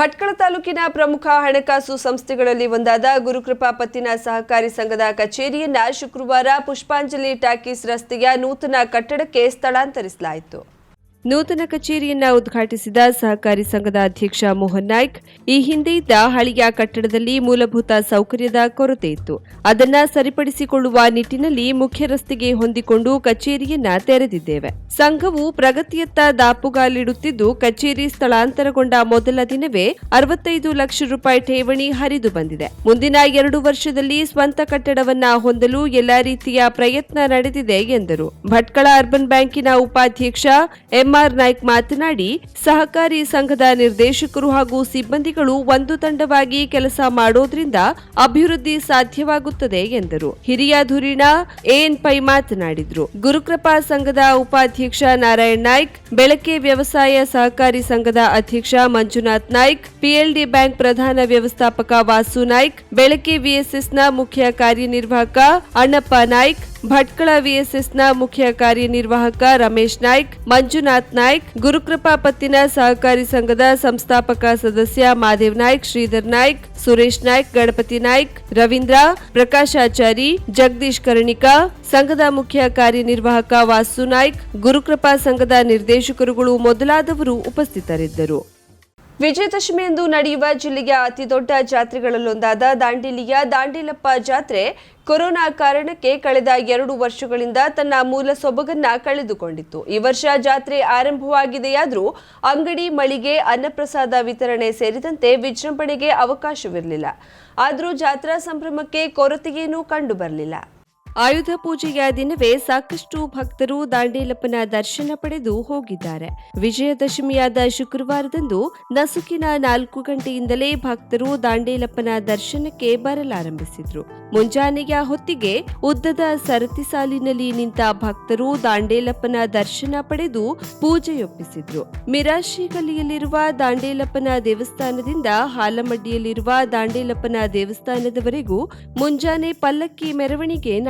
ಭಟ್ಕಳ ತಾಲೂಕಿನ ಪ್ರಮುಖ ಹಣಕಾಸು ಸಂಸ್ಥೆಗಳಲ್ಲಿ ಒಂದಾದ ಗುರುಕೃಪಾ ಪತ್ತಿನ ಸಹಕಾರಿ ಸಂಘದ ಕಚೇರಿಯನ್ನ ಶುಕ್ರವಾರ ಪುಷ್ಪಾಂಜಲಿ ಟಾಕೀಸ್ ರಸ್ತೆಯ ನೂತನ ಕಟ್ಟಡಕ್ಕೆ ಸ್ಥಳಾಂತರಿಸಲಾಯಿತು. ನೂತನ ಕಚೇರಿಯನ್ನ ಉದ್ಘಾಟಿಸಿದ ಸಹಕಾರಿ ಸಂಘದ ಅಧ್ಯಕ್ಷ ಮೋಹನ್ ನಾಯ್ಕ್, ಈ ಹಿಂದೆ ಇದ್ದ ಹಳೆಯ ಕಟ್ಟಡದಲ್ಲಿ ಮೂಲಭೂತ ಸೌಕರ್ಯದ ಕೊರತೆ ಇತ್ತು. ಅದನ್ನ ಸರಿಪಡಿಸಿಕೊಳ್ಳುವ ನಿಟ್ಟಿನಲ್ಲಿ ಮುಖ್ಯ ರಸ್ತೆಗೆ ಹೊಂದಿಕೊಂಡು ಕಚೇರಿಯನ್ನ ತೆರೆದಿದ್ದೇವೆ. ಸಂಘವು ಪ್ರಗತಿಯತ್ತ ದಾಪುಗಾಲಿಡುತ್ತಿದ್ದು, ಕಚೇರಿ ಸ್ಥಳಾಂತರಗೊಂಡ ಮೊದಲ ದಿನವೇ ಅರವತ್ತೈದು ಲಕ್ಷ ರೂಪಾಯಿ ಠೇವಣಿ ಹರಿದು ಬಂದಿದೆ. ಮುಂದಿನ ಎರಡು ವರ್ಷದಲ್ಲಿ ಸ್ವಂತ ಕಟ್ಟಡವನ್ನ ಹೊಂದಲು ಎಲ್ಲಾ ರೀತಿಯ ಪ್ರಯತ್ನ ನಡೆದಿದೆ ಎಂದರು. ಭಟ್ಕಳ ಅರ್ಬನ್ ಬ್ಯಾಂಕಿನ ಉಪಾಧ್ಯಕ್ಷ ಎಂಆರ್ ನಾಯ್ಕ್ ಮಾತನಾಡಿ, ಸಹಕಾರಿ ಸಂಘದ ನಿರ್ದೇಶಕರು ಹಾಗೂ ಸಿಬ್ಬಂದಿಗಳು ಒಂದು ತಂಡವಾಗಿ ಕೆಲಸ ಮಾಡೋದ್ರಿಂದ ಅಭಿವೃದ್ಧಿ ಸಾಧ್ಯವಾಗುತ್ತದೆ ಎಂದರು. ಹಿರಿಯ ಧುರೀಣ ಎಎನ್ ಪೈ ಮಾತನಾಡಿದ್ರು. ಗುರುಕೃಪಾ ಸಂಘದ ಉಪಾಧ್ಯಕ್ಷ ನಾರಾಯಣ್ ನಾಯ್ಕ್, ಬೆಳಕೆ ವ್ಯವಸಾಯ ಸಹಕಾರಿ ಸಂಘದ ಅಧ್ಯಕ್ಷ ಮಂಜುನಾಥ್ ನಾಯ್ಕ್, ಪಿಎಲ್ಡಿ ಬ್ಯಾಂಕ್ ಪ್ರಧಾನ ವ್ಯವಸ್ಥಾಪಕ ವಾಸು ನಾಯ್ಕ್, ಬೆಳಕೆ ವಿಎಸ್ಎಸ್ನ ಮುಖ್ಯ ಕಾರ್ಯನಿರ್ವಾಹಕ ಅಣ್ಣಪ್ಪ ನಾಯ್ಕ್ ಭಟ್ಕಳ ವಿಎಸ್ಎಸ್ನ ಮುಖ್ಯ ಕಾರ್ಯನಿರ್ವಾಹಕ ರಮೇಶ್ ನಾಯ್ಕ್, ಮಂಜುನಾಥ್ ನಾಯ್ಕ್, ಗುರುಕೃಪಾ ಪತ್ತಿನ ಸಹಕಾರಿ ಸಂಘದ ಸಂಸ್ಥಾಪಕ ಸದಸ್ಯ ಮಾದೇವ್ ನಾಯ್ಕ್, ಶ್ರೀಧರ್ ನಾಯ್ಕ್, ಸುರೇಶ್ ನಾಯ್ಕ್, ಗಣಪತಿ ನಾಯ್ಕ್, ರವೀಂದ್ರ, ಪ್ರಕಾಶಾಚಾರಿ, ಜಗದೀಶ್ ಕರ್ಣಿಕಾ, ಸಂಘದ ಮುಖ್ಯ ಕಾರ್ಯನಿರ್ವಾಹಕ ವಾಸು ನಾಯ್ಕ್, ಗುರುಕೃಪಾ ಸಂಘದ ನಿರ್ದೇಶಕರುಗಳು ಮೊದಲಾದವರು ಉಪಸ್ಥಿತರಿದ್ದರು. ವಿಜಯದಶಮಿಯಂದು ನಡೆಯುವ ಜಿಲ್ಲೆಯ ಅತಿದೊಡ್ಡ ಜಾತ್ರೆಗಳಲ್ಲೊಂದಾದ ದಾಂಡೇಲಿಯ ದಾಂಡೇಲಪ್ಪ ಜಾತ್ರೆ ಕೊರೋನಾ ಕಾರಣಕ್ಕೆ ಕಳೆದ ಎರಡು ವರ್ಷಗಳಿಂದ ತನ್ನ ಮೂಲ ಸೊಬಗನ್ನ ಕಳೆದುಕೊಂಡಿತ್ತು. ಈ ವರ್ಷ ಜಾತ್ರೆ ಆರಂಭವಾಗಿದೆಯಾದರೂ ಅಂಗಡಿ, ಮಳಿಗೆ, ಅನ್ನಪ್ರಸಾದ ವಿತರಣೆ ಸೇರಿದಂತೆ ವಿಜೃಂಭಣೆಗೆ ಅವಕಾಶವಿರಲಿಲ್ಲ. ಆದರೂ ಜಾತ್ರಾ ಸಂಭ್ರಮಕ್ಕೆ ಕೊರತೆಯೇನೂ ಕಂಡುಬರಲಿಲ್ಲ. ಆಯುಧ ಪೂಜೆಯ ದಿನವೇ ಸಾಕಷ್ಟು ಭಕ್ತರು ದಾಂಡೇಲಪ್ಪನ ದರ್ಶನ ಪಡೆದು ಹೋಗಿದ್ದಾರೆ. ವಿಜಯದಶಮಿಯಾದ ಶುಕ್ರವಾರದಂದು ನಸುಕಿನ ನಾಲ್ಕು ಗಂಟೆಯಿಂದಲೇ ಭಕ್ತರು ದಾಂಡೇಲಪ್ಪನ ದರ್ಶನಕ್ಕೆ ಬರಲಾರಂಭಿಸಿದ್ರು. ಮುಂಜಾನೆಯ ಹೊತ್ತಿಗೆ ಉದ್ದದ ಸರತಿ ಸಾಲಿನಲ್ಲಿ ನಿಂತ ಭಕ್ತರು ದಾಂಡೇಲಪ್ಪನ ದರ್ಶನ ಪಡೆದು ಪೂಜೆಯೊಪ್ಪಿಸಿದ್ರು. ಮಿರಾಶಿ ಗಲ್ಲಿಯಲ್ಲಿರುವ ದಾಂಡೇಲಪ್ಪನ ದೇವಸ್ಥಾನದಿಂದ ಹಾಲಮಡ್ಡಿಯಲ್ಲಿರುವ ದಾಂಡೇಲಪ್ಪನ ದೇವಸ್ಥಾನದವರೆಗೂ ಮುಂಜಾನೆ ಪಲ್ಲಕ್ಕಿ ಮೆರವಣಿಗೆ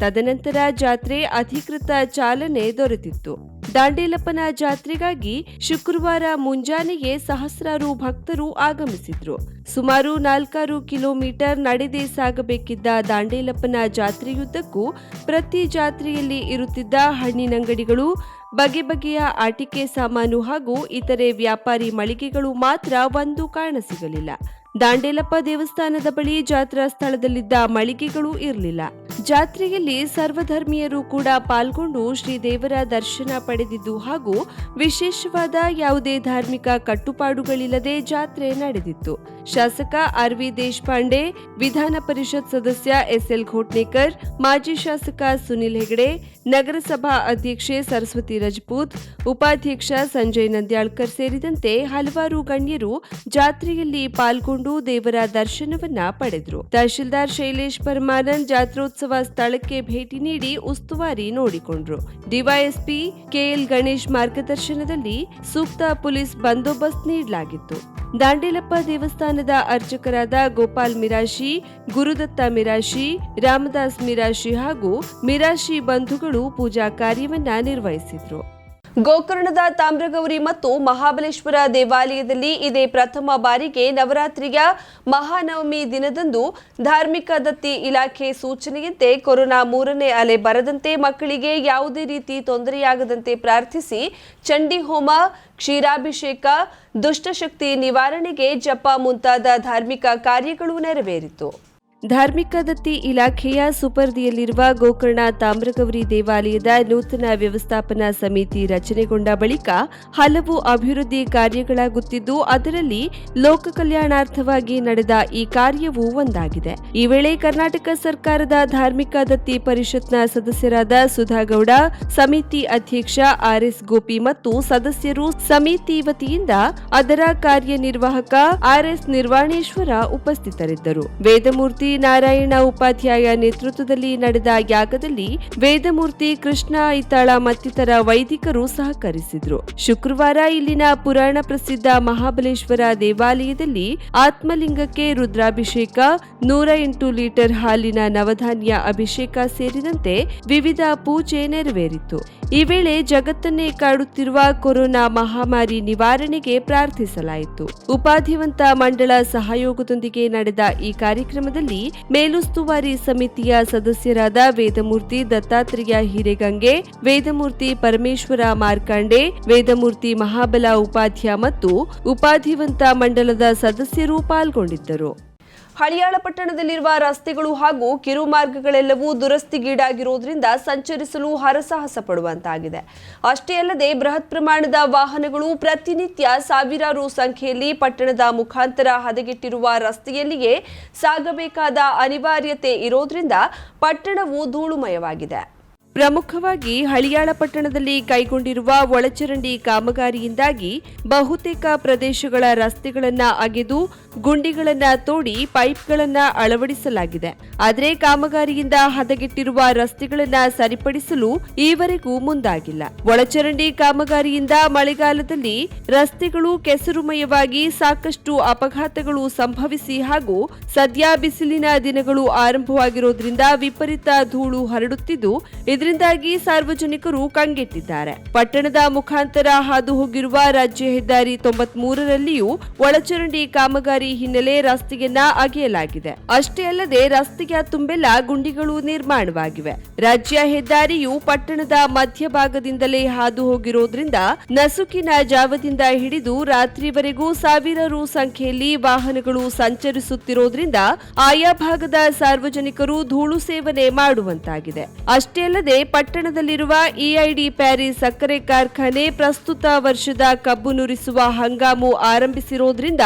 ತದನಂತರ ಜಾತ್ರೆ ಅಧಿಕೃತ ಚಾಲನೆ ದೊರೆತಿತ್ತು. ದಾಂಡೇಲಪ್ಪನ ಜಾತ್ರೆಗಾಗಿ ಶುಕ್ರವಾರ ಮುಂಜಾನೆಯೇ ಸಹಸ್ರಾರು ಭಕ್ತರು ಆಗಮಿಸಿದ್ರು. ಸುಮಾರು ನಾಲ್ಕಾರು ಕಿಲೋಮೀಟರ್ ನಡೆದೇ ಸಾಗಬೇಕಿದ್ದ ದಾಂಡೇಲಪ್ಪನ ಜಾತ್ರೆಯುದ್ದಕ್ಕೂ ಪ್ರತಿ ಜಾತ್ರೆಯಲ್ಲಿ ಇರುತ್ತಿದ್ದ ಹಣ್ಣಿನಂಗಡಿಗಳು ಬಗೆ ಬಗೆಯ ಆಟಿಕೆ ಸಾಮಾನು ಹಾಗೂ ಇತರೆ ವ್ಯಾಪಾರಿ ಮಳಿಗೆಗಳು ಮಾತ್ರ ಒಂದು ಕಾಣಸಿಗಲಿಲ್ಲ ದಾಂಡೇಲಪ್ಪ ದೇವಸ್ಥಾನದ ಬಳಿ ಜಾತ್ರಾ ಸ್ಥಳದಲ್ಲಿದ್ದ ಮಳಿಗೆಗಳು ಇರಲಿಲ್ಲ. ಜಾತ್ರೆಯಲ್ಲಿ ಸರ್ವಧರ್ಮೀಯರು ಕೂಡ ಪಾಲ್ಗೊಂಡು ಶ್ರೀದೇವರ ದರ್ಶನ ಪಡೆದಿದ್ದು ಹಾಗೂ ವಿಶೇಷವಾದ ಯಾವುದೇ ಧಾರ್ಮಿಕ ಕಟ್ಟುಪಾಡುಗಳಿಲ್ಲದೆ ಜಾತ್ರೆ ನಡೆದಿತ್ತು. ಶಾಸಕ ಆರ್ ವಿ ದೇಶಪಾಂಡೆ, ವಿಧಾನ ಪರಿಷತ್ ಸದಸ್ಯ ಎಸ್ಎಲ್ ಘೋಟ್ನೇಕರ್, ಮಾಜಿ ಶಾಸಕ ಸುನಿಲ್ ಹೆಗಡೆ, ನಗರಸಭಾ ಅಧ್ಯಕ್ಷೆ ಸರಸ್ವತಿ ರಜಪೂತ್, ಉಪಾಧ್ಯಕ್ಷ ಸಂಜಯ್ ನಂದ್ಯಾಳ್ಕರ್ ಸೇರಿದಂತೆ ಹಲವಾರು ಗಣ್ಯರು ಜಾತ್ರೆಯಲ್ಲಿ ಪಾಲ್ಗೊಂಡು ದೇವರ ದರ್ಶನವನ್ನ ಪಡೆದ್ರು. ತಹಶೀಲ್ದಾರ್ ಶೈಲೇಶ್ ಪರಮಾನಂದ್ ಜಾತ್ರೋತ್ಸವ ಸ್ಥಳಕ್ಕೆ ಭೇಟಿ ನೀಡಿ ಉಸ್ತುವಾರಿ ನೋಡಿಕೊಂಡ್ರು. ಡಿವೈಎಸ್ಪಿ ಕೆಎಲ್ ಗಣೇಶ್ ಮಾರ್ಗದರ್ಶನದಲ್ಲಿ ಸೂಕ್ತ ಪೊಲೀಸ್ ಬಂದೋಬಸ್ತ್ ನೀಡಲಾಗಿತ್ತು. ದಾಂಡೇಲಪ್ಪ ದೇವಸ್ಥಾನದ ಅರ್ಚಕರಾದ ಗೋಪಾಲ್ ಮಿರಾಶಿ, ಗುರುದತ್ತ ಮಿರಾಶಿ, ರಾಮದಾಸ್ ಮಿರಾಶಿ ಹಾಗೂ ಮಿರಾಶಿ ಬಂಧುಗಳು ಪೂಜಾ ಕಾರ್ಯವನ್ನ ನಿರ್ವಹಿಸಿದ್ರು. ಗೋಕರ್ಣದ ತಾಮ್ರಗೌರಿ ಮತ್ತು ಮಹಾಬಲೇಶ್ವರ ದೇವಾಲಯದಲ್ಲಿ ಇದೇ ಪ್ರಥಮ ಬಾರಿಗೆ ನವರಾತ್ರಿಯ ಮಹಾನವಮಿ ದಿನದಂದು ಧಾರ್ಮಿಕ ದತ್ತಿ ಇಲಾಖೆ ಸೂಚನೆಯಂತೆ ಕೊರೋನಾ ಮೂರನೇ ಅಲೆ ಬರದಂತೆ ಮಕ್ಕಳಿಗೆ ಯಾವುದೇ ರೀತಿ ತೊಂದರೆಯಾಗದಂತೆ ಪ್ರಾರ್ಥಿಸಿ ಚಂಡಿ ಹೋಮ, ಕ್ಷೀರಾಭಿಷೇಕ, ದುಷ್ಟಶಕ್ತಿ ನಿವಾರಣೆಗೆ ಜಪ ಮುಂತಾದ ಧಾರ್ಮಿಕ ಕಾರ್ಯಗಳು ನೆರವೇರಿತು. ಧಾರ್ಮಿಕ ದತ್ತಿ ಇಲಾಖೆಯ ಸುಪರ್ದಿಯಲ್ಲಿರುವ ಗೋಕರ್ಣ ತಾಮ್ರಗೌರಿ ದೇವಾಲಯದ ನೂತನ ವ್ಯವಸ್ಥಾಪನಾ ಸಮಿತಿ ರಚನೆಗೊಂಡ ಬಳಿಕ ಹಲವು ಅಭಿವೃದ್ಧಿ ಕಾರ್ಯಗಳಾಗುತ್ತಿದ್ದು, ಅದರಲ್ಲಿ ಲೋಕ ಕಲ್ಯಾಣಾರ್ಥವಾಗಿ ನಡೆದ ಈ ಕಾರ್ಯವೂ ಒಂದಾಗಿದೆ. ಈ ವೇಳೆ ಕರ್ನಾಟಕ ಸರ್ಕಾರದ ಧಾರ್ಮಿಕ ದತ್ತಿ ಪರಿಷತ್ನ ಸದಸ್ಯರಾದ ಸುಧಾಗೌಡ, ಸಮಿತಿ ಅಧ್ಯಕ್ಷ ಆರ್ಎಸ್ ಗೋಪಿ ಮತ್ತು ಸದಸ್ಯರು ಸಮಿತಿ ವತಿಯಿಂದ ಅದರ ಕಾರ್ಯನಿರ್ವಾಹಕ ಆರ್ಎಸ್ ನಿರ್ವಾಣೇಶ್ವರ ಉಪಸ್ಥಿತರಿದ್ದರು. ವೇದಮೂರ್ತಿ ಶ್ರೀ ನಾರಾಯಣ ಉಪಾಧ್ಯಾಯ ನೇತೃತ್ವದಲ್ಲಿ ನಡೆದ ಯಾಗದಲ್ಲಿ ವೇದಮೂರ್ತಿ ಕೃಷ್ಣ ಐತಾಳ ಮತ್ತಿತರ ವೈದಿಕರು ಸಹಕರಿಸಿದ್ರು. ಶುಕ್ರವಾರ ಇಲ್ಲಿನ ಪುರಾಣ ಪ್ರಸಿದ್ಧ ಮಹಾಬಲೇಶ್ವರ ದೇವಾಲಯದಲ್ಲಿ ಆತ್ಮಲಿಂಗಕ್ಕೆ ರುದ್ರಾಭಿಷೇಕ, ನೂರ ಎಂಟು ಲೀಟರ್ ಹಾಲಿನ ನವಧಾನ್ಯ ಅಭಿಷೇಕ ಸೇರಿದಂತೆ ವಿವಿಧ ಪೂಜೆ ನೆರವೇರಿತು. ಈ ವೇಳೆ ಜಗತ್ತನ್ನೇ ಕಾಡುತ್ತಿರುವ ಕೊರೋನಾ ಮಹಾಮಾರಿ ನಿವಾರಣೆಗೆ ಪ್ರಾರ್ಥಿಸಲಾಯಿತು. ಉಪಾಧಿವಂತ ಮಂಡಳ ಸಹಯೋಗದೊಂದಿಗೆ ನಡೆದ ಈ ಕಾರ್ಯಕ್ರಮದಲ್ಲಿ ಮೇಲುಸ್ತುವಾರಿ ಸಮಿತಿಯ ಸದಸ್ಯರಾದ ವೇದಮೂರ್ತಿ ದತ್ತಾತ್ರೇಯ ಹಿರೇಗಂಗೆ, ವೇದಮೂರ್ತಿ ಪರಮೇಶ್ವರ ಮಾರ್ಕಾಂಡೆ, ವೇದಮೂರ್ತಿ ಮಹಾಬಲ ಉಪಾಧ್ಯ ಮತ್ತು ಉಪಾಧಿವಂತ ಮಂಡಲದ ಸದಸ್ಯರು ಪಾಲ್ಗೊಂಡಿದ್ದರು. ಹಳಿಯಾಳ ಪಟ್ಟಣದಲ್ಲಿರುವ ರಸ್ತೆಗಳು ಹಾಗೂ ಕಿರು ಮಾರ್ಗಗಳೆಲ್ಲವೂ ಸಂಚರಿಸಲು ಹರಸಾಹಸ ಪಡುವಂತಾಗಿದೆ. ಅಷ್ಟೇ ಅಲ್ಲದೆ ಬೃಹತ್ ಪ್ರಮಾಣದ ವಾಹನಗಳು ಪ್ರತಿನಿತ್ಯ ಸಾವಿರಾರು ಸಂಖ್ಯೆಯಲ್ಲಿ ಪಟ್ಟಣದ ಮುಖಾಂತರ ಹದಗೆಟ್ಟಿರುವ ರಸ್ತೆಯಲ್ಲಿಯೇ ಸಾಗಬೇಕಾದ ಅನಿವಾರ್ಯತೆ ಇರೋದ್ರಿಂದ ಪಟ್ಟಣವು ಧೂಳುಮಯವಾಗಿದೆ. ಪ್ರಮುಖವಾಗಿ ಹಳಿಯಾಳ ಪಟ್ಟಣದಲ್ಲಿ ಕೈಗೊಂಡಿರುವ ಒಳಚರಂಡಿ ಕಾಮಗಾರಿಯಿಂದಾಗಿ ಬಹುತೇಕ ಪ್ರದೇಶಗಳ ರಸ್ತೆಗಳನ್ನು ಅಗೆದು ಗುಂಡಿಗಳನ್ನು ತೋಡಿ ಪೈಪ್ಗಳನ್ನು ಅಳವಡಿಸಲಾಗಿದೆ. ಆದರೆ ಕಾಮಗಾರಿಯಿಂದ ಹದಗೆಟ್ಟಿರುವ ರಸ್ತೆಗಳನ್ನು ಸರಿಪಡಿಸಲು ಈವರೆಗೂ ಮುಂದಾಗಿಲ್ಲ. ಒಳಚರಂಡಿ ಕಾಮಗಾರಿಯಿಂದ ಮಳೆಗಾಲದಲ್ಲಿ ರಸ್ತೆಗಳು ಕೆಸರುಮಯವಾಗಿ ಸಾಕಷ್ಟು ಅಪಘಾತಗಳು ಸಂಭವಿಸಿ ಹಾಗೂ ಸದ್ಯ ಬಿಸಿಲಿನ ದಿನಗಳು ಆರಂಭವಾಗಿರೋದ್ರಿಂದ ವಿಪರೀತ ಧೂಳು ಹರಡುತ್ತಿದ್ದು ಇದರಿಂದಾಗಿ ಸಾರ್ವಜನಿಕರು ಕಂಗೆಟ್ಟಿದ್ದಾರೆ. ಪಟ್ಟಣದ ಮುಖಾಂತರ ಹಾದು ಹೋಗಿರುವ ರಾಜ್ಯ ಹೆದ್ದಾರಿ ತೊಂಬತ್ ಮೂರರಲ್ಲಿಯೂ ಒಳಚರಂಡಿ ಕಾಮಗಾರಿ ಹಿನ್ನೆಲೆ ರಸ್ತೆಯನ್ನ ಅಗೆಯಲಾಗಿದೆ. ಅಷ್ಟೇ ಅಲ್ಲದೆ ರಸ್ತೆಯ ತುಂಬೆಲ್ಲ ಗುಂಡಿಗಳು ನಿರ್ಮಾಣವಾಗಿವೆ. ರಾಜ್ಯ ಹೆದ್ದಾರಿಯು ಪಟ್ಟಣದ ಮಧ್ಯಭಾಗದಿಂದಲೇ ಹಾದು ಹೋಗಿರೋದ್ರಿಂದ ನಸುಕಿನ ಜಾವದಿಂದ ಹಿಡಿದು ರಾತ್ರಿವರೆಗೂ ಸಾವಿರಾರು ಸಂಖ್ಯೆಯಲ್ಲಿ ವಾಹನಗಳು ಸಂಚರಿಸುತ್ತಿರೋದ್ರಿಂದ ಆಯಾ ಭಾಗದ ಸಾರ್ವಜನಿಕರು ಧೂಳು ಸೇವನೆ ಮಾಡುವಂತಾಗಿದೆ. ಅಷ್ಟೇ ಅಲ್ಲದೆ ಪಟ್ಟಣದಲ್ಲಿರುವ ಇಐಡಿ ಪ್ಯಾರಿಸ್ ಸಕ್ಕರೆ ಕಾರ್ಖಾನೆ ಪ್ರಸ್ತುತ ವರ್ಷದ ಕಬ್ಬು ನುರಿಸುವ ಹಂಗಾಮು ಆರಂಭಿಸಿರೋದ್ರಿಂದ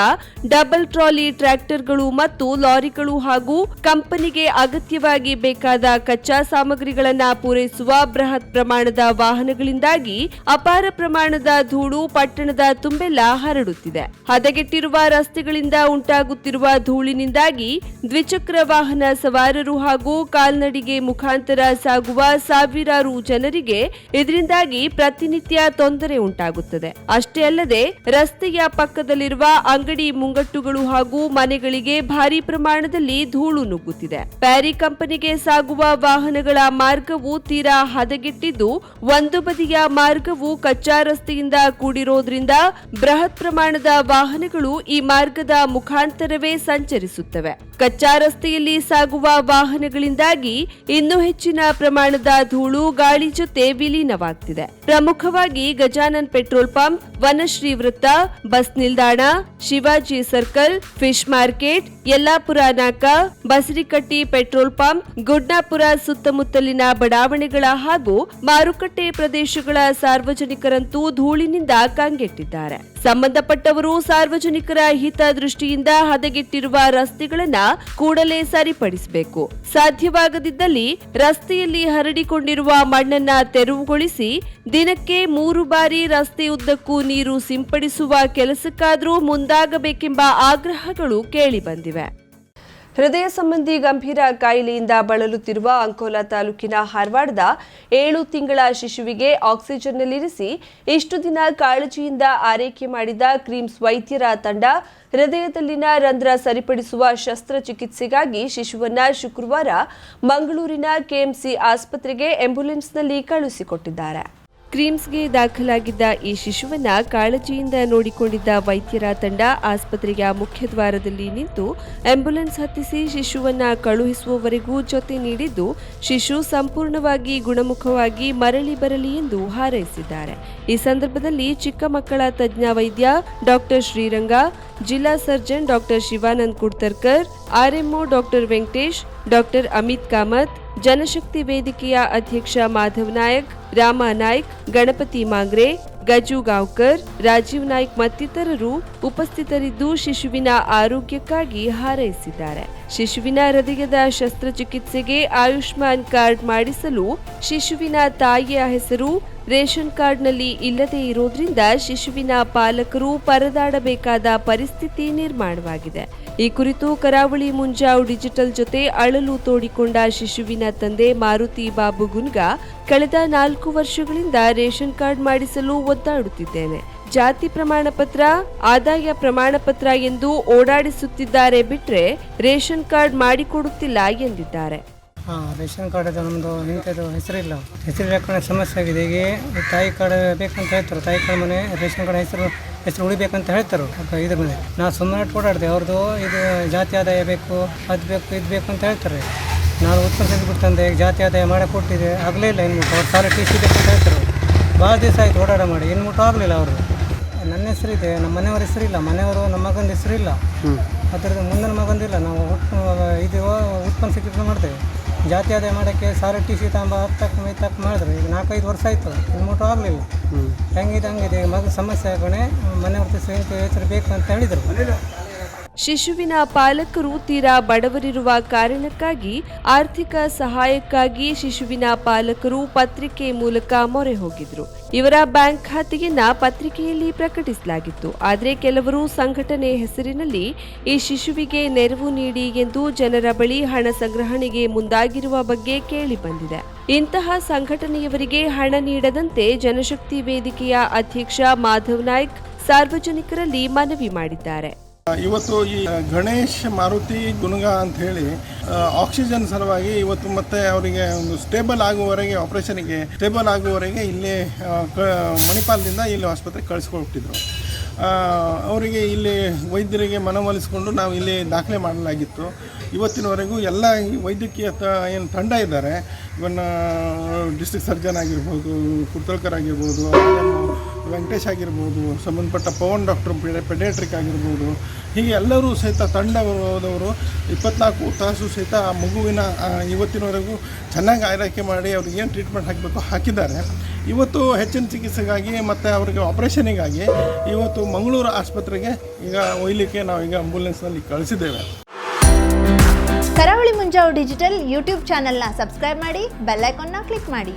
ಡಬಲ್ ಟ್ರಾಲಿ ಟ್ರ್ಯಾಕ್ಟರ್ಗಳು ಮತ್ತು ಲಾರಿಗಳು ಹಾಗೂ ಕಂಪನಿಗೆ ಅಗತ್ಯವಾಗಿ ಬೇಕಾದ ಕಚ್ಚಾ ಸಾಮಗ್ರಿಗಳನ್ನ ಪೂರೈಸುವ ಬೃಹತ್ ಪ್ರಮಾಣದ ವಾಹನಗಳಿಂದಾಗಿ ಅಪಾರ ಪ್ರಮಾಣದ ಧೂಳು ಪಟ್ಟಣದ ತುಂಬೆಲ್ಲ ಹರಡುತ್ತಿದೆ. ಹದಗೆಟ್ಟಿರುವ ರಸ್ತೆಗಳಿಂದ ಉಂಟಾಗುತ್ತಿರುವ ಧೂಳಿನಿಂದಾಗಿ ದ್ವಿಚಕ್ರ ವಾಹನ ಸವಾರರು ಹಾಗೂ ಕಾಲ್ನಡಿಗೆ ಮುಖಾಂತರ ಸಾಗುವ ಸಾವಿರಾರು ಜನರಿಗೆ ಇದರಿಂದಾಗಿ ಪ್ರತಿನಿತ್ಯ ತೊಂದರೆ ಉಂಟಾಗುತ್ತದೆ. ಅಷ್ಟೇ ಅಲ್ಲದೆ, ರಸ್ತೆಯ ಪಕ್ಕದಲ್ಲಿರುವ ಅಂಗಡಿ ಮುಂಗಟ್ಟುಗಳು ಹಾಗೂ ಮನೆಗಳಿಗೆ ಭಾರಿ ಪ್ರಮಾಣದಲ್ಲಿ ಧೂಳು ನುಗ್ಗುತ್ತಿದೆ. ಪ್ಯಾರಿ ಕಂಪನಿಗೆ ಸಾಗುವ ವಾಹನಗಳ ಮಾರ್ಗವು ತೀರಾ ಹದಗೆಟ್ಟಿದ್ದು, ಒಂದು ಬದಿಯ ಮಾರ್ಗವು ಕಚ್ಚಾ ರಸ್ತೆಯಿಂದ ಕೂಡಿರೋದ್ರಿಂದ ಬೃಹತ್ ಪ್ರಮಾಣದ ವಾಹನಗಳು ಈ ಮಾರ್ಗದ ಮುಖಾಂತರವೇ ಸಂಚರಿಸುತ್ತವೆ. ಕಚ್ಚಾ ರಸ್ತೆಯಲ್ಲಿ ಸಾಗುವ ವಾಹನಗಳಿಂದಾಗಿ ಇನ್ನೂ ಹೆಚ್ಚಿನ ಪ್ರಮಾಣದ ಧೂಳು, ಗಾಳಿ ಜೊತೆ ವಿಲೀನವಾಗ್ತಿದೆ. ಪ್ರಮುಖವಾಗಿ ಗಜಾನನ್ ಪೆಟ್ರೋಲ್ ಪಂಪ್, ವನಶ್ರೀ ವೃತ್ತ, ಬಸ್ ನಿಲ್ದಾಣ, Shivaji circle, fish market, Yellapur ನಾಕ, ಬಸರಿಕಟ್ಟಿ ಪೆಟ್ರೋಲ್ ಪಂಪ್, ಗುಡ್ನಾಪುರ ಸುತ್ತಮುತ್ತಲಿನ ಬಡಾವಣೆಗಳ ಹಾಗೂ ಮಾರುಕಟ್ಟೆ ಪ್ರದೇಶಗಳ ಸಾರ್ವಜನಿಕರಂತೂ ಧೂಳಿನಿಂದ ಕಂಗೆಟ್ಟಿದ್ದಾರೆ. ಸಂಬಂಧಪಟ್ಟವರು ಸಾರ್ವಜನಿಕರ ಹಿತದೃಷ್ಟಿಯಿಂದ ಹದಗೆಟ್ಟಿರುವ ರಸ್ತೆಗಳನ್ನು ಕೂಡಲೇ ಸರಿಪಡಿಸಬೇಕು. ಸಾಧ್ಯವಾಗದಿದ್ದಲ್ಲಿ ರಸ್ತೆಯಲ್ಲಿ ಹರಡಿಕೊಂಡಿರುವ ಮಣ್ಣನ್ನ ತೆರವುಗೊಳಿಸಿ ದಿನಕ್ಕೆ ಮೂರು ಬಾರಿ ರಸ್ತೆ ಉದ್ದಕ್ಕೂ ನೀರು ಸಿಂಪಡಿಸುವ ಕೆಲಸಕ್ಕಾದರೂ ಮುಂದಾಗಬೇಕೆಂಬ ಆಗ್ರಹಗಳು ಕೇಳಿಬಂದಿವೆ ಹೃದಯ ಸಂಬಂಧಿ ಗಂಭೀರ ಕಾಯಿಲೆಯಿಂದ ಬಳಲುತ್ತಿರುವ ಅಂಕೋಲಾ ತಾಲೂಕಿನ ಹಾರವಾಡದ ಏಳು ತಿಂಗಳ ಶಿಶುವಿಗೆ ಆಕ್ಸಿಜನ್ನಲ್ಲಿರಿಸಿ ಇಷ್ಟು ದಿನ ಕಾಳಜಿಯಿಂದ ಆರೈಕೆ ಮಾಡಿದ ಕ್ರೀಮ್ಸ್ ವೈದ್ಯರ ತಂಡ ಹೃದಯದಲ್ಲಿನ ರಂಧ್ರ ಸರಿಪಡಿಸುವ ಶಸ್ತ್ರಚಿಕಿತ್ಸೆಗಾಗಿ ಶಿಶುವನ್ನ ಶುಕ್ರವಾರ ಮಂಗಳೂರಿನ ಕೆಎಂಸಿ ಆಸ್ಪತ್ರೆಗೆ ಆಂಬ್ಯುಲೆನ್ಸ್ನಲ್ಲಿ ಕಳುಹಿಸಿಕೊಟ್ಟಿದ್ದಾರೆ. ಕ್ರೀಮ್ಸ್ಗೆ ದಾಖಲಾಗಿದ್ದ ಈ ಶಿಶುವನ್ನ ಕಾಳಜಿಯಿಂದ ನೋಡಿಕೊಂಡಿದ್ದ ವೈದ್ಯರ ತಂಡ ಆಸ್ಪತ್ರೆಯ ಮುಖ್ಯ ದ್ವಾರದಲ್ಲಿ ನಿಂತು ಆಂಬ್ಯುಲೆನ್ಸ್ ಹತ್ತಿಸಿ ಶಿಶುವನ್ನ ಕಳುಹಿಸುವವರೆಗೂ ಜೊತೆ ನೀಡಿದ್ದು, ಶಿಶು ಸಂಪೂರ್ಣವಾಗಿ ಗುಣಮುಖವಾಗಿ ಮರಳಿ ಬರಲಿ ಎಂದು ಹಾರೈಸಿದ್ದಾರೆ. ಈ ಸಂದರ್ಭದಲ್ಲಿ ಚಿಕ್ಕ ಮಕ್ಕಳ ತಜ್ಞ ವೈದ್ಯ ಡಾಕ್ಟರ್ ಶ್ರೀರಂಗ, ಜಿಲ್ಲಾ surgeon doctor Shivanand Kudtarkar, RMO doctor Venkatesh doctor Amit Kamat Janashakti ವೇದಿಕೆಯ ಅಧ್ಯಕ್ಷ ಮಾಧವ್ ನಾಯಕ್, ರಾಮ ನಾಯ್ಕ್, ಗಣಪತಿ ಮಾಂಗ್ರೆ, ಗಜು ಗಾಂವ್ಕರ್, ರಾಜೀವ್ ನಾಯ್ಕ್ ಮತ್ತಿತರರು ಉಪಸ್ಥಿತರಿದ್ದು ಶಿಶುವಿನ ಆರೋಗ್ಯಕ್ಕಾಗಿ ಹಾರೈಸಿದ್ದಾರೆ. ಶಿಶುವಿನ ಹೃದಯದ ಶಸ್ತ್ರಚಿಕಿತ್ಸೆಗೆ ಆಯುಷ್ಮಾನ್ ಕಾರ್ಡ್ ಮಾಡಿಸಲು ಶಿಶುವಿನ ತಾಯಿಯ ಹೆಸರು ರೇಷನ್ ಕಾರ್ಡ್ನಲ್ಲಿ ಇಲ್ಲದೇ ಇರೋದ್ರಿಂದ ಶಿಶುವಿನ ಪಾಲಕರು ಪರದಾಡಬೇಕಾದ ಪರಿಸ್ಥಿತಿ ನಿರ್ಮಾಣವಾಗಿದೆ. ಈ ಕುರಿತು ಕರಾವಳಿ ಮುಂಜಾವ್ ಡಿಜಿಟಲ್ ಜೊತೆ ಅಳಲು ತೋಡಿಕೊಂಡ ಶಿಶುವಿನ ತಂದೆ ಮಾರುತಿ ಬಾಬು ಗುನ್ಗ, ಕಳೆದ ನಾಲ್ಕು ವರ್ಷಗಳಿಂದ ರೇಷನ್ ಕಾರ್ಡ್ ಮಾಡಿಸಲು ಒದ್ದಾಡುತ್ತಿದ್ದೇನೆ. ಜಾತಿ ಪ್ರಮಾಣ ಪತ್ರ ಆದಾಯ ಪ್ರಮಾಣ ಪತ್ರ ಎಂದು ಓಡಾಡಿಸುತ್ತಿದ್ದಾರೆ ಬಿಟ್ರೆ ರೇಷನ್ ಕಾರ್ಡ್ ಮಾಡಿಕೊಡುತ್ತಿಲ್ಲ ಎಂದಿದ್ದಾರೆ. ಹಾಂ ರೇಷನ್ ಕಾರ್ಡ್ ಅದು ನಮ್ಮದು ಇಂಥದ್ದು ಹೆಸರಿಲ್ಲ. ಹೆಸರು ಹಾಕೋಣ ಸಮಸ್ಯೆ ಆಗಿದೆ. ಈಗ ತಾಯಿ ಕಾರ್ಡ್ ಬೇಕಂತ ಹೇಳ್ತಾರೆ. ತಾಯಿ ಕಾರ್ಡ್ ಮನೆ ರೇಷನ್ ಕಾರ್ಡ್ ಹೆಸರು ಹೆಸರು ಉಳಿಬೇಕಂತ ಹೇಳ್ತಾರೆ. ಇದ್ರ ಮೇಲೆ. ನಾವು ಸುಮ್ಮನೆ ಓಡಾಡಿದೆ. ಅವ್ರದ್ದು ಇದು ಜಾತಿ ಆದಾಯ ಬೇಕು ಅದು ಬೇಕು ಇದು ಬೇಕು ಅಂತ ಹೇಳ್ತಾರೆ. ನಾನು ಉತ್ಪನ್ನ ಬಿಡ್ತಂದೆ ಈಗ ಜಾತಿ ಆದಾಯ ಮಾಡಕ್ಕೆ ಕೊಟ್ಟಿದೆ. ಆಗಲೇ ಇಲ್ಲ ಇನ್ಮುಟ್ಟು ಅವ್ರು ಸಾಲ ಟಿ ಸಿ ಬೇಕಂತ ಹೇಳ್ತಾರೆ. ಭಾಳ ದಿವಸ ಆಯ್ತು ಓಡಾಡ ಮಾಡಿ. ಇನ್ಮುಟ್ಟು ಆಗಲಿಲ್ಲ ಅವರು ನನ್ನ ಹೆಸರಿದೆ ನಮ್ಮ ಮನೆಯವ್ರ ಹೆಸರಿಲ್ಲ ಮನೆಯವರು ನಮ್ಮ ಮಗನ ಹೆಸರಿಲ್ಲ ಅದರದ್ದು ಮುಂದಿನ ಮಗಂದಿಲ್ಲ. ನಾವು ಉತ್ಪನ್ನ ಇದು ಉತ್ಪನ್ನ ಸಿಕ್ಕಿದ್ರೆ ಮಾಡ್ತೇವೆ. ಜಾತಿ ಆದಾಯ ಮಾಡೋಕ್ಕೆ ಸಾರ ಟಿ ಸಿ ತಾಂಬ ಹತ್ತಕ್ಕೆ ಮೈತಕ್ಕೆ ಮಾಡಿದ್ರು. ಈಗ ನಾಲ್ಕೈದು ವರ್ಷ ಆಯಿತು ಇನ್ಮೋಟು ಆಗಲಿಲ್ಲ. ಹೆಂಗಿದೆ ಹಂಗಿದೆ ಮಗ ಸಮಸ್ಯೆ ಆಗೋಣೆ ಮನೆಯವ್ರ ಸ್ವಯಂ ಹೆಸರು ಬೇಕು ಅಂತ ಹೇಳಿದರು. ಶಿಶುವಿನ ಪಾಲಕರು ತೀರಾ ಬಡವರಿರುವ ಕಾರಣಕ್ಕಾಗಿ, ಆರ್ಥಿಕ ಸಹಾಯಕ್ಕಾಗಿ ಶಿಶುವಿನ ಪಾಲಕರು ಪತ್ರಿಕೆ ಮೂಲಕ ಮೊರೆ ಹೋಗಿದ್ರು. ಇವರ ಬ್ಯಾಂಕ್ ಖಾತೆಯನ್ನ ಪತ್ರಿಕೆಯಲ್ಲಿ ಪ್ರಕಟಿಸಲಾಗಿತ್ತು. ಆದರೆ ಕೆಲವರು ಸಂಘಟನೆ ಹೆಸರಿನಲ್ಲಿ ಈ ಶಿಶುವಿಗೆ ನೆರವು ನೀಡಿ ಎಂದು ಜನರ ಬಳಿ ಹಣ ಸಂಗ್ರಹಣೆಗೆ ಮುಂದಾಗಿರುವ ಬಗ್ಗೆ ಕೇಳಿ ಬಂದಿದೆ. ಇಂತಹ ಸಂಘಟನೆಯವರಿಗೆ ಹಣ ನೀಡದಂತೆ ಜನಶಕ್ತಿ ವೇದಿಕೆಯ ಅಧ್ಯಕ್ಷ ಮಾಧವ್ ನಾಯ್ಕ್ ಸಾರ್ವಜನಿಕರಲ್ಲಿ ಮನವಿ ಮಾಡಿದ್ದಾರೆ. ಇವತ್ತು ಈ ಗಣೇಶ್ ಮಾರುತಿ ಗುಣಗ ಅಂತ ಹೇಳಿ ಆಕ್ಸಿಜನ್ ಸಲುವಾಗಿ ಇವತ್ತು ಮತ್ತೆ ಅವರಿಗೆ ಒಂದು ಸ್ಟೇಬಲ್ ಆಗುವವರೆಗೆ, ಆಪರೇಷನ್ಗೆ ಸ್ಟೇಬಲ್ ಆಗುವವರೆಗೆ ಇಲ್ಲಿ ಮಣಿಪಾಲದಿಂದ ಇಲ್ಲಿ ಆಸ್ಪತ್ರೆಗೆ ಕಳಿಸ್ಕೊಟ್ಟಿದ್ರು ಅವರಿಗೆ ಇಲ್ಲಿ ವೈದ್ಯರಿಗೆ ಮನವೊಲಿಸಿಕೊಂಡು ನಾವು ಇಲ್ಲಿ ದಾಖಲೆ ಮಾಡಲಾಗಿತ್ತು ಇವತ್ತಿನವರೆಗೂ ಎಲ್ಲ ವೈದ್ಯಕೀಯ ತ, ಏನು ತಂಡ ಇದ್ದಾರೆ ಇವನ್ನ ಡಿಸ್ಟ್ರಿಕ್ಟ್ ಸರ್ಜನ್ ಆಗಿರ್ಬೋದು ಕುರ್ತಳ್ಕರ್ ಆಗಿರ್ಬೋದು. ವೆಂಕಟೇಶ್ ಆಗಿರ್ಬೋದು, ಸಂಬಂಧಪಟ್ಟ ಪವನ್ ಡಾಕ್ಟರ್ ಪೆಡಿಯಾಟ್ರಿಕ್ ಆಗಿರ್ಬೋದು, ಹೀಗೆ ಎಲ್ಲರೂ ಸಹಿತ ತಂಡದವರು ಇಪ್ಪತ್ನಾಲ್ಕು ತಾಸು ಸಹಿತ ಆ ಮಗುವಿನ ಇವತ್ತಿನವರೆಗೂ ಚೆನ್ನಾಗಿ ಆರೈಕೆ ಮಾಡಿ ಅವ್ರಿಗೆ ಏನು ಟ್ರೀಟ್ಮೆಂಟ್ ಹಾಕಬೇಕು ಹಾಕಿದ್ದಾರೆ. ಇವತ್ತು ಹೆಚ್ಚಿನ ಚಿಕಿತ್ಸೆಗಾಗಿ ಮತ್ತು ಅವರಿಗೆ ಆಪ್ರೇಷನಿಗಾಗಿ ಇವತ್ತು ಮಂಗಳೂರು ಆಸ್ಪತ್ರೆಗೆ ಈಗ ಒಯ್ಲಿಕ್ಕೆ ನಾವು ಈಗ ಆಂಬುಲೆನ್ಸ್ನಲ್ಲಿ ಕಳಿಸಿದ್ದೇವೆ. ಕರಾವಳಿ ಮುಂಜಾವು ಡಿಜಿಟಲ್ ಯೂಟ್ಯೂಬ್ ಚಾನೆಲ್ನ ಸಬ್ಸ್ಕ್ರೈಬ್ ಮಾಡಿ, ಬೆಲ್ ಐಕಾನ್ನ ಕ್ಲಿಕ್ ಮಾಡಿ.